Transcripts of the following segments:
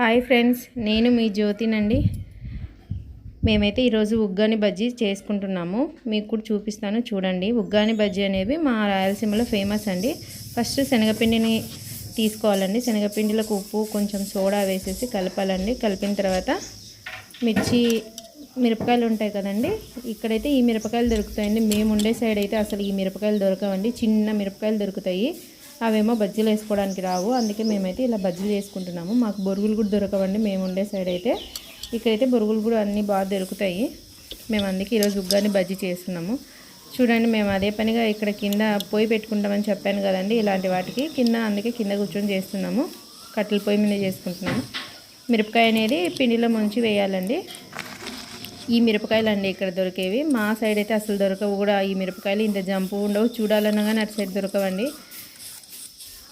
Hi friends నేను మీ జ్యోతినండి. మేమైతే ఈరోజు ఉగ్గాని బజ్జీ చేసుకుంటున్నాము. మీకు కూడా చూపిస్తాను చూడండి. ఉగ్గాని బజ్జీ అనేవి మా రాయలసీమలో ఫేమస్ అండి. ఫస్ట్ శనగపిండిని తీసుకోవాలండి. శనగపిండిలకు ఉప్పు కొంచెం సోడా వేసేసి కలపాలండి. కలిపిన తర్వాత మిర్చి మిరపకాయలు ఉంటాయి కదండి. ఇక్కడైతే ఈ మిరపకాయలు దొరుకుతాయండి. మేము ఉండే సైడ్ అయితే అసలు ఈ మిరపకాయలు దొరకవండి. చిన్న మిరపకాయలు దొరుకుతాయి. అవేమో బజ్జీలు వేసుకోవడానికి రావు. అందుకే మేమైతే ఇలా బజ్జీలు చేసుకుంటున్నాము మాకు బొరుగులు కూడా దొరకవండి. మేము ఉండే సైడ్ అయితే. ఇక్కడైతే బొరుగులు కూడా అన్నీ బాగా దొరుకుతాయి. మేము అందుకే ఈరోజు ఉగ్గాని బజ్జీ చేస్తున్నాము. చూడండి మేము అదే పనిగా ఇక్కడ కింద పొయ్యి పెట్టుకుంటామని చెప్పాను కదండి. ఇలాంటి వాటికి కింద అందుకే కింద కూర్చొని చేస్తున్నాము. కట్టెల పొయ్యి మీద చేసుకుంటున్నాము. మిరపకాయ అనేది పిండిలో ముంచి వేయాలండి. ఈ మిరపకాయలు అండి ఇక్కడ దొరికేవి. మా సైడ్ అయితే అసలు దొరకవు కూడా. ఈ మిరపకాయలు ఇంత జంపు ఉండవు. చూడాలన్నా కానీ అటు సైడ్ దొరకవండి.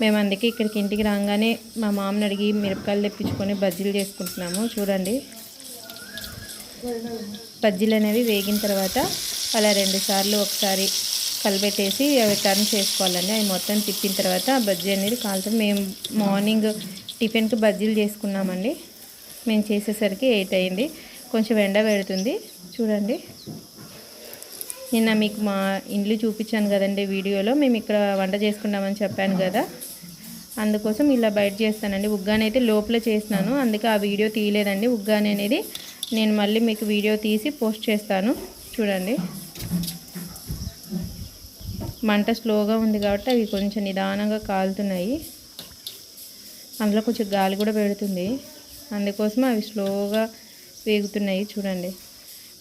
మేము అందుకే ఇక్కడికి ఇంటికి రాగానే మా మామని అడిగి మిరపకాయలు తెప్పించుకొని బజ్జీలు చేసుకుంటున్నాము. చూడండి. బజ్జీలు అనేవి వేగిన తర్వాత అలా రెండు సార్లు ఒకసారి కలిపెట్టేసి అవి టర్న్ చేసుకోవాలండి. అవి మొత్తం తిప్పిన తర్వాత బజ్జీ అనేది కాలుతుంది. మేము మార్నింగ్ టిఫిన్కి బజ్జీలు చేసుకున్నామండి. మేము చేసేసరికి ఎయిట్ అయింది. కొంచెం ఎండ పెడుతుంది. చూడండి. నిన్న మీకు మా ఇండ్లు చూపించాను కదండి వీడియోలో. మేము ఇక్కడ వంట చేసుకున్నామని చెప్పాను కదా. అందుకోసం ఇలా బయట చేస్తానండి. ఉగ్గాని అయితే లోపల చేసినాను. అందుకే ఆ వీడియో తీయలేదండి. ఉగ్గాని అనేది నేను మళ్ళీ మీకు వీడియో తీసి పోస్ట్ చేస్తాను. చూడండి. మంట స్లోగా ఉంది కాబట్టి అవి కొంచెం నిదానంగా కాలుతున్నాయి. అందులో కొంచెం గాలి కూడా పెడుతుంది. అందుకోసం అవి స్లోగా వేగుతున్నాయి. చూడండి.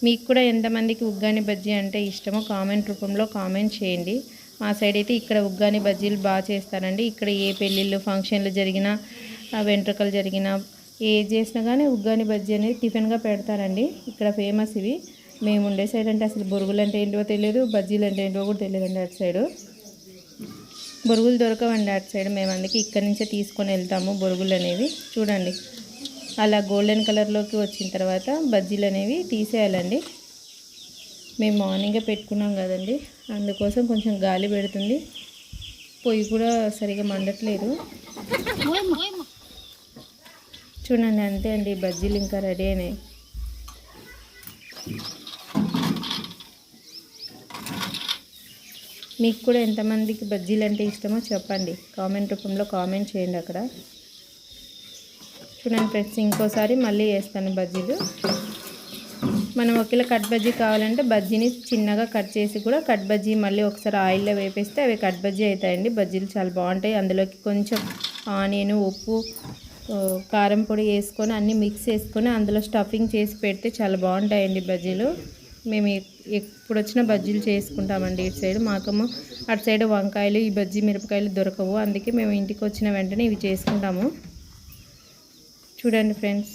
మీకు కూడా ఎంతమందికి ఉగ్గాని బజ్జీ అంటే ఇష్టమో కామెంట్ రూపంలో కామెంట్ చేయండి. మా సైడ్ అయితే ఇక్కడ ఉగ్గాని బజ్జీలు బాగా చేస్తారండి. ఇక్కడ ఏ పెళ్ళిళ్ళు ఫంక్షన్లు జరిగినా వెంట్రుకలు జరిగినా ఏ చేసినా కానీ ఉగ్గాని బజ్జీ అనేది టిఫిన్గా పెడతారండి. ఇక్కడ ఫేమస్ ఇవి. మేము ఉండే సైడ్ అంటే అసలు బొరుగులు అంటే ఏంటో తెలియదు బజ్జీలు అంటే ఏంటో కూడా తెలియదండి అటు సైడు. బొరుగులు దొరకవండి అటు సైడ్. మేము అందుకే ఇక్కడి నుంచే తీసుకొని వెళ్తాము బొరుగులు అనేవి. చూడండి. అలా గోల్డెన్ కలర్లోకి వచ్చిన తర్వాత బజ్జీలు అనేవి తీసేయాలండి. మేము మార్నింగే పెట్టుకున్నాం కదండి. అందుకోసం కొంచెం గాలి పెడుతుంది. పొయ్యి కూడా సరిగా మండట్లేదు. చూడండి అంతే అండి బజ్జీలు ఇంకా రెడీ అయినాయి. మీకు కూడా ఎంతమందికి బజ్జీలు అంటే ఇష్టమో చెప్పండి. కామెంట్ రూపంలో కామెంట్ చేయండి అక్కడ. చూడండి ఫ్రెండ్స్ ఇంకోసారి మళ్ళీ వేస్తాను బజ్జీలు. మనం ఒకవేళ కట్ బజ్జీ కావాలంటే బజ్జీని చిన్నగా కట్ చేసి కూడా కట్ బజ్జీ మళ్ళీ ఒకసారి ఆయిల్లో వేపేస్తే అవి కట్ బజ్జీ అవుతాయండి. బజ్జీలు చాలా బాగుంటాయి. అందులోకి కొంచెం ఆనియన్ ఉప్పు కారం పొడి వేసుకొని అన్నీ మిక్స్ చేసుకొని అందులో స్టఫింగ్ చేసి పెడితే చాలా బాగుంటాయండి బజ్జీలు. మేము ఎప్పుడు వచ్చిన బజ్జీలు చేసుకుంటామండి ఇటు సైడ్. మాకము అటు సైడ్ వంకాయలు ఈ బజ్జీ మిరపకాయలు దొరకవు. అందుకే మేము ఇంటికి వచ్చిన వెంటనే ఇవి చేసుకుంటాము. చూడండి ఫ్రెండ్స్.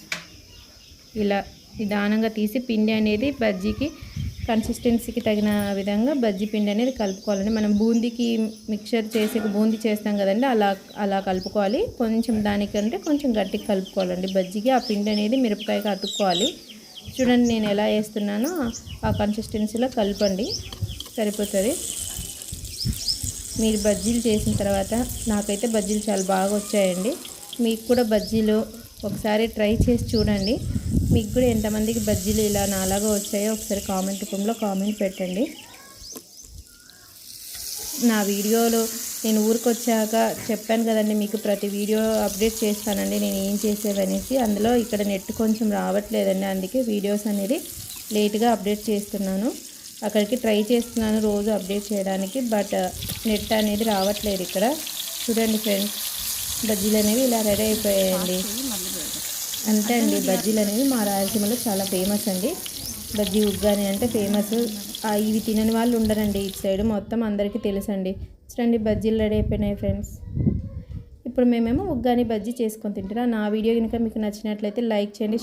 ఇలా నిదానంగా తీసి పిండి అనేది బజ్జీకి కన్సిస్టెన్సీకి తగిన విధంగా బజ్జీ పిండి అనేది కలుపుకోవాలండి. మనం బూందీకి మిక్చర్ చేసి బూందీ చేస్తాం కదండి అలా అలా కలుపుకోవాలి. కొంచెం దానికంటే కొంచెం గట్టిగా కలుపుకోవాలండి బజ్జీకి. ఆ పిండి అనేది మిరపకాయకి అతుక్కోవాలి. చూడండి నేను ఎలా వేస్తున్నానో ఆ కన్సిస్టెన్సీలో కలపండి. సరిపోతుంది. మీరు బజ్జీలు చేసిన తర్వాత నాకైతే బజ్జీలు చాలా బాగా వచ్చాయండి. మీకు కూడా బజ్జీలు ఒకసారి ట్రై చేసి చూడండి. మీకు కూడా ఎంతమందికి బజ్జీలు ఇలా నాలాగా వచ్చాయో ఒకసారి కామెంట్ రూపంలో కామెంట్ పెట్టండి. నా వీడియోలో నేను ఊరికి వచ్చాక చెప్పాను కదండి మీకు ప్రతి వీడియో అప్డేట్ చేస్తానండి నేను ఏం చేసేవనేసి. అందులో ఇక్కడ నెట్ కొంచెం రావట్లేదండి అందుకే వీడియోస్ అనేది లేట్గా అప్డేట్ చేస్తున్నాను. అక్కడికి ట్రై చేస్తున్నాను రోజు అప్డేట్ చేయడానికి బట్ నెట్ అనేది రావట్లేదు ఇక్కడ. చూడండి ఫ్రెండ్స్. బజ్జీలు అనేవి ఇలా రెడీ అయిపోయాయండి. అంతే అండి బజ్జీలు అనేవి మా రాయలసీమలో చాలా ఫేమస్ అండి. బజ్జీ ఉగ్గాని అంటే ఫేమస్ ఇవి తినని వాళ్ళు ఉండరండి ఇటు సైడ్ మొత్తం అందరికీ తెలుసండి. చూడండి బజ్జీలు రెడీ అయిపోయినాయి ఫ్రెండ్స్ ఇప్పుడు మేమేమో ఉగ్గాని బజ్జీ చేసుకొని తింటున్నాం. నా వీడియో కనుక మీకు నచ్చినట్లయితే లైక్ చేయండి